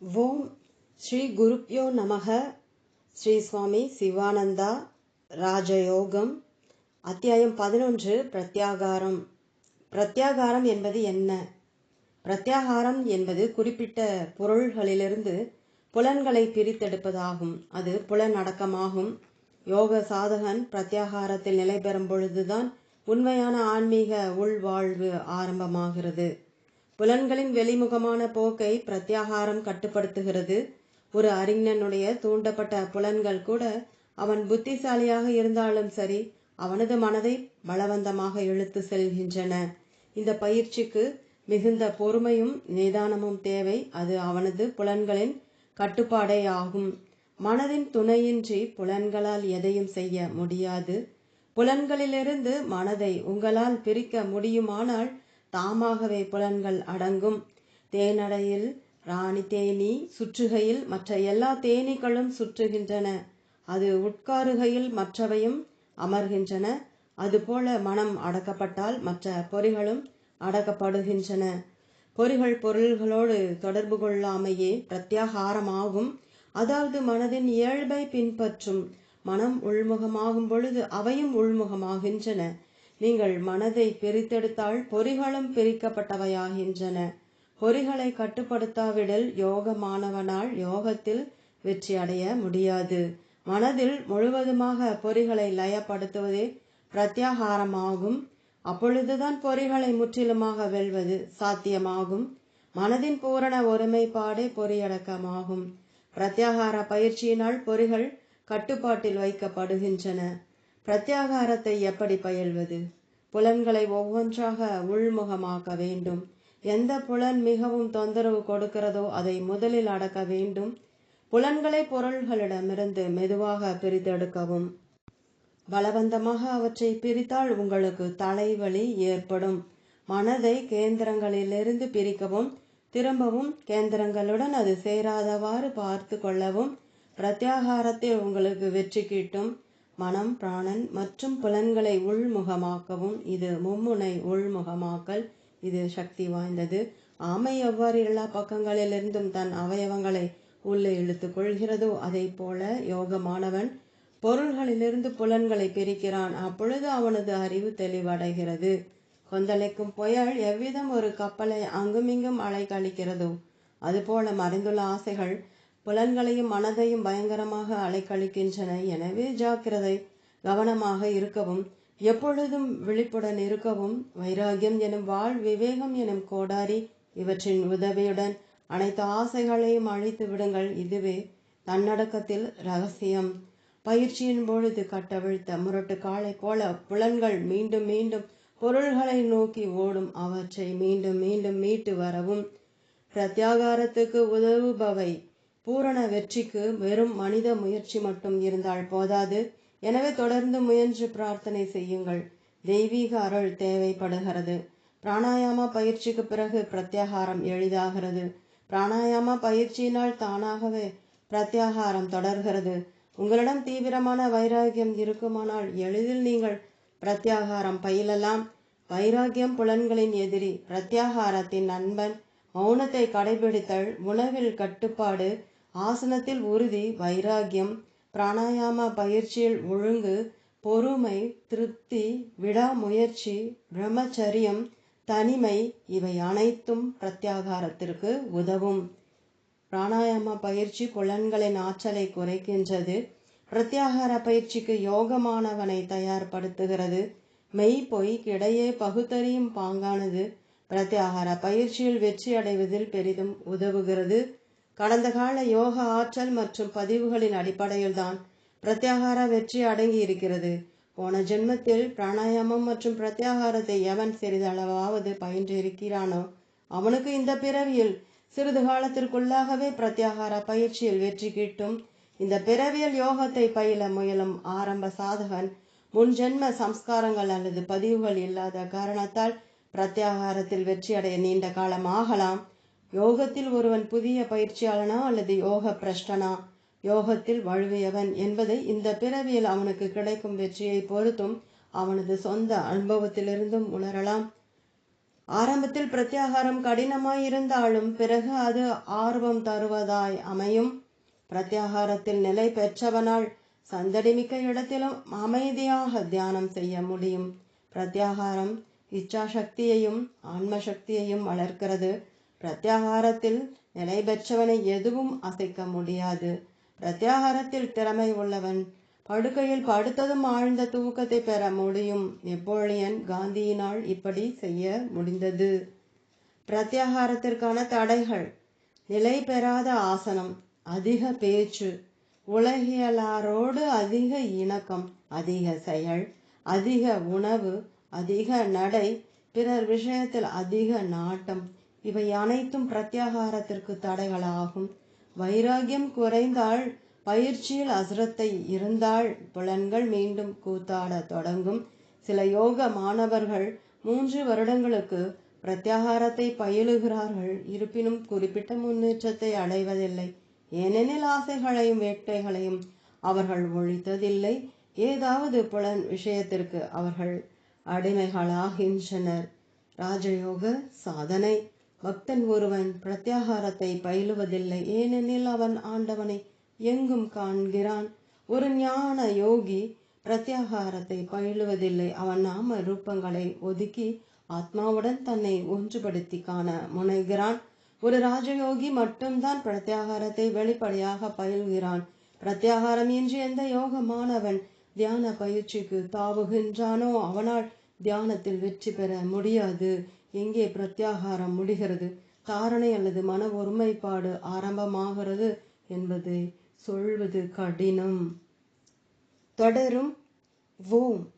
ஓம் ஸ்ரீ குருப்யோ நமக. ஸ்ரீ சுவாமி சிவானந்தா ராஜயோகம். அத்தியாயம் பதினொன்று பிரத்யாகாரம். பிரத்யாகாரம் என்பது என்ன? பிரத்யாகாரம் என்பது குறிப்பிட்ட பொருள்களிலிருந்து புலன்களை பிரித்தெடுப்பதாகும். அது புலனடக்கமாகும். யோக சாதகன் பிரத்யாகாரத்தில் நிலை பெறும் பொழுதுதான் உண்மையான ஆன்மீக உள்வாழ்வு ஆரம்பமாகிறது. புலன்களின் வெளிமுகமான போக்கை பிரத்யாகாரம் கட்டுப்படுத்துகிறது. ஒரு அறிஞனுடைய தூண்டப்பட்ட புலன்கள் கூட அவன் புத்திசாலியாக இருந்தாலும் சரி அவனது மனதை பலவந்தமாக இழுத்து செல்கின்றன. இந்த பயிற்சிக்கு மிகுந்த பொறுமையும் நிதானமும் தேவை. அது அவனது புலன்களின் கட்டுப்பாடே ஆகும். மனதின் துணையின்றி புலன்களால் எதையும் செய்ய முடியாது. புலன்களிலிருந்து மனதை உங்களால் பிரிக்க முடியுமானால் தாமாகவே புலன்கள் அடங்கும். தேனடையில் ராணி தேனி சுற்றுகையில் மற்ற எல்லா தேனீக்களும் சுற்றுகின்றன. அது உட்காருகையில் மற்றவையும் அமர்கின்றன. அதுபோல மனம் அடக்கப்பட்டால் மற்ற பொறிகளும் அடக்கப்படுகின்றன. பொறிகள் பொருள்களோடு தொடர்பு கொள்ளாமையே பிரத்யாகாரமாகும். அதாவது மனதின் இயல்பை பின்பற்றும். மனம் உள்முகமாகும் பொழுது அவையும் உள்முகமாகின்றன. நீங்கள் மனதை பிரித்தெடுத்தால் பொறிகளும் பிரிக்கப்பட்டவையாகின்றன. பொறிகளை கட்டுப்படுத்தாவிடல் யோகமானவனால் யோகத்தில் வெற்றி அடைய முடியாது. மனதில் முழுவதுமாக பொறிகளை லயப்படுத்துவதே பிரத்யாகாரமாகும். அப்பொழுதுதான் பொறிகளை முற்றிலுமாக வெல்வது சாத்தியமாகும். மனதின் பூரண ஒருமைப்பாடே பொறியடக்கமாகும். பிரத்யாகார பயிற்சியினால் பொறிகள் கட்டுப்பாட்டில் வைக்கப்படுகின்றன. பிரத்யாகாரத்தை எப்படி பயில்வது? புலன்களை ஒவ்வொன்றாக உள்முகமாக்க வேண்டும். எந்த புலன் மிகவும் தொந்தரவு கொடுக்கிறதோ அதை முதலில் அடக்க வேண்டும். புலன்களை பொருள்களிடமிருந்து மெதுவாக பிரித்தெடுக்கவும். பலவந்தமாக அவற்றை பிரித்தால் உங்களுக்கு தலைவலி ஏற்படும். மனதை கேந்திரங்களிலிருந்து பிரிக்கவும். திரும்பவும் கேந்திரங்களுடன் அது சேராதவாறு பார்த்து கொள்ளவும். பிரத்யாகாரத்தில் உங்களுக்கு வெற்றி கிட்டும். மனம் பிராணன் மற்றும் புலன்களை உள்முகமாக்கவும் இது மும்முனை உள்முகமாக்கல் இது சக்தி வாய்ந்தது. ஆமை எவ்வாறு எல்லா பக்கங்களிலிருந்தும் தன் அவயவங்களை உள்ளே இழுத்து கொள்கிறதோ அதை போல யோகமானவன் பொருள்களிலிருந்து புலன்களை பிரிக்கிறான். அப்பொழுது அவனது அறிவு தெளிவடைகிறது. கொந்தளிக்கும் புயல் எவ்விதம் ஒரு கப்பலை அங்குமிங்கும் அலைக்கழிக்கிறதோ அதுபோல மறைந்துள்ள ஆசைகள் புலன்களையும் மனதையும் பயங்கரமாக அலைக்கழிக்கின்றன. எனவே ஜாக்கிரதை கவனமாக இருக்கவும் எப்பொழுதும் விழிப்புடன் இருக்கவும் வைராகியம் எனும் வாழ் விவேகம் எனும் கோடாரி இவற்றின் உதவியுடன் அனைத்து ஆசைகளையும் அழித்து விடுங்கள். இதுவே தன்னடக்கத்தில் ரகசியம். பயிற்சியின் பொழுது கட்டவிழ்த்த முரட்டு காலை போல புலன்கள் மீண்டும் மீண்டும் பொருள்களை நோக்கி ஓடும். அவற்றை மீண்டும் மீண்டும் மீட்டு வரவும் பிரத்யாகாரத்துக்கு உதவுபவை. பூரண வெற்றிக்கு வெறும் மனித முயற்சி மட்டும் இருந்தால் போதாது. எனவே தொடர்ந்து முயன்று பிரார்த்தனை செய்யுங்கள். தெய்வீக அருள் தேவைப்படுகிறது. பிராணாயாம பயிற்சிக்கு பிறகு பிரத்யாகாரம் எளிதாகிறது. பிராணாயாம பயிற்சியினால் தானாகவே பிரத்யாகாரம் தொடர்கிறது. உங்களிடம் தீவிரமான வைராகியம் இருக்குமானால் எளிதில் நீங்கள் பிரத்யாகாரம் பயிலலாம். வைராகியம் புலன்களின் எதிரி பிரத்யாகாரத்தின் நண்பன் மௌனத்தை கடைபிடித்தல் உணவில் கட்டுப்பாடு ஆசனத்தில் உறுதி வைராகியம் பிராணாயாம பயிற்சியில் ஒழுங்கு பொறுமை திருப்தி விடாமுயற்சி பிரம்மச்சரியம் தனிமை இவை அனைத்தும் பிரத்யாகாரத்திற்கு உதவும். பிராணாயாம பயிற்சி புலன்களின் ஆற்றலை குறைக்கின்றது. பிரத்யாகார பயிற்சிக்கு யோகமானவனை தயார்படுத்துகிறது. மெய் பொய்க்கிடையே பகுத்தறியும் பாங்கானது பிரத்யாகார பயிற்சியில் வெற்றி அடைவதில் பெரிதும் உதவுகிறது. கடந்த கால யோக ஆற்றல் மற்றும் பதிவுகளின் அடிப்படையில் தான் பிரத்யாகார வெற்றி அடங்கி இருக்கிறது போன ஜென்மத்தில் பிராணாயாமம் மற்றும் பிரத்யாகாரத்தை எவன் சிறிதளவாவது பயின்று இருக்கிறானோ அவனுக்கு இந்த பிறவியில் சிறிது காலத்திற்குள்ளாகவே பிரத்யாகார பயிற்சியில் வெற்றி கிட்டும். இந்த பிறவியல் யோகத்தை பயில முயலும் ஆரம்ப சாதகன் முன் ஜென்ம சம்ஸ்காரங்கள் அல்லது பதிவுகள் இல்லாத காரணத்தால் பிரத்யாகாரத்தில் வெற்றி அடைய நீண்ட காலம் ஆகலாம். யோகத்தில் ஒருவன் புதிய பயிற்சியாளனா அல்லது யோக பிரஷ்டனா? யோகத்தில் வழுவியவன் என்பதை இந்த பிறவியில் அவனுக்கு கிடைக்கும் வெற்றியை பொறுத்தும் அவனது சொந்த அனுபவத்திலிருந்தும் உணரலாம். ஆரம்பத்தில் பிரத்யாகாரம் கடினமாய் இருந்தாலும் பிறகு அது ஆர்வம் தருவதாய் அமையும். பிரத்யாகாரத்தில் நிலை பெற்றவனால் சந்தடிமிக்க இடத்திலும் அமைதியாக தியானம் செய்ய முடியும். பிரத்யாகாரம் இச்சா சக்தியையும் ஆன்ம சக்தியையும் வளர்க்கிறது. பிரத்யாகாரத்தில் நிலை பெற்றவனை எதுவும் அசைக்க முடியாது. பிரத்யாகாரத்தில் திறமை உள்ளவன் படுக்கையில் படுத்ததும் ஆழ்ந்த தூக்கத்தை பெற முடியும். நெப்போலியன் காந்தியினால் இப்படி செய்ய முடிந்தது. பிரத்யாகாரத்திற்கான தடைகள். நிலை பெறாத ஆசனம். அதிக பேச்சு. உலகியலாரோடு அதிக இணக்கம். அதிக செயல். அதிக உணவு. அதிக நடை. பிறர் விஷயத்தில் அதிக நாட்டம். இவை அனைத்தும் பிரத்யாகாரத்திற்கு தடைகளாகும். வைராகியம் குறைந்தால் பயிற்சியில் அசுரத்தை இருந்தால் புலன்கள் மீண்டும் கூத்தாட தொடங்கும். சில யோக மாணவர்கள் மூன்று வருடங்களுக்கு பிரத்யாகாரத்தை பயிலுகிறார்கள். இருப்பினும் குறிப்பிட்ட முன்னேற்றத்தை அடைவதில்லை. ஏனெனில் ஆசைகளையும் வேட்டைகளையும் அவர்கள் ஒழித்ததில்லை. ஏதாவது புலன் விஷயத்திற்கு அவர்கள் அடிமைகளாகின்றனர். ராஜயோக சாதனை. பக்தன் ஒருவன் பிரத்யாகாரத்தை பயிலுவதில்லை. ஏனெனில் அவன் ஆண்டவனை எங்கும் காண்கிறான். ஒரு ஞான யோகி பிரத்யாகாரத்தை பயிலுவதில்லை. அவன் நாம ரூபங்களை ஒதுக்கி ஆத்மாவுடன் தன்னை ஒன்றுபடுத்தி காண முனைகிறான். ஒரு ராஜயோகி மட்டும்தான் பிரத்யாகாரத்தை வெளிப்படையாக பயில்கிறான். பிரத்யாகாரம் இன்றி எந்த யோகமானவன் தியான பயிற்சிக்கு தாவுகின்றானோ அவனால் தியானத்தில் வெற்றி பெற முடியாது. எங்கே பிரத்யாகாரம் முடிகிறது? தாரணை அல்லது மன ஒருமைப்பாடு ஆரம்பமாகிறது என்பதை சொல்வது கடினம். தொடரும். ஓம்.